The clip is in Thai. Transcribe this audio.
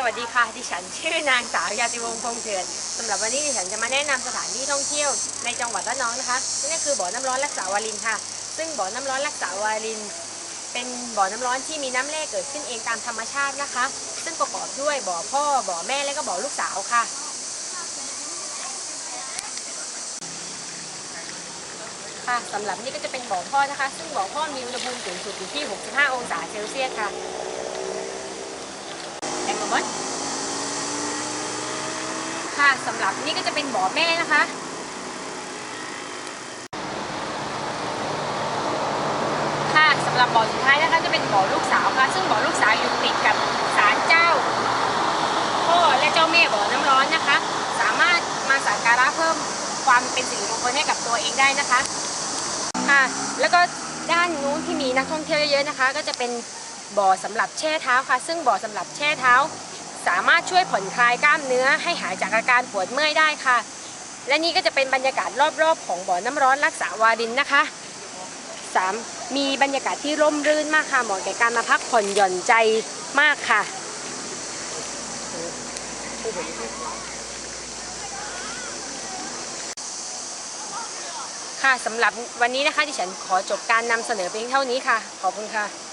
สวัสดีค่ะ ดิฉันชื่อนางสาวยาติวงศ์พงษ์เถื่อนสำหรับวันนี้ดิฉันจะมาแนะนำสถานที่ท่องเที่ยวในจังหวัดระนองนะคะนั่นก็คือบ่อน้ำร้อนรักษาวารินค่ะ ซึ่งบ่อน้ำร้อนรักษาวาริน เป็นบ่อน้ำร้อนที่มีน้ำแร่เกิดขึ้นเองตามธรรมชาตินะคะ ซึ่งประกอบด้วยบ่อพ่อ บ่อแม่และก็บ่อลูกสาวค่ะค่ะสำหรับนี่ก็จะเป็นบ่อพ่อนะคะ ซึ่งบ่อพ่อมีอุณหภูมิสูงสุดอยู่ที่ 65 องศาเซลเซียสค่ะ มดค่ะสำหรับนี่ก็จะเป็นบ่อแม่นะคะค่ะสำหรับบ่อสุดท้ายนะคะจะเป็นบ่อลูกสาวค่ะ ซึ่งบ่อลูกสาวอยู่ติดกับศาลเจ้าพ่อและเจ้าแม่บ่อน้ำร้อนนะคะ สามารถมาสักการะเพิ่มความเป็นสิริมงคลให้กับตัวเองได้นะคะค่ะแล้วก็ด้านนู้นที่มีนักท่องเที่ยวเยอะๆนะคะ ก็จะเป็นบ่อสำหรับแช่เท้าค่ะ ซึ่งบ่อสำหรับแช่เท้า สามารถช่วยผ่อนคลายกล้ามเนื้อให้หายจากอาการปวดเมื่อยได้ค่ะ และนี่ก็จะเป็นบรรยากาศรอบๆ ของบ่อน้ำร้อนรักษาวารินนะคะสามมีบรรยากาศที่ร่มรื่นมากค่ะเหมาะแก่การมาพักผ่อนหย่อนใจมากค่ะค่ะสำหรับวันนี้นะคะดิฉันขอจบการนำเสนอเพียงเท่านี้ค่ะ ขอบคุณค่ะ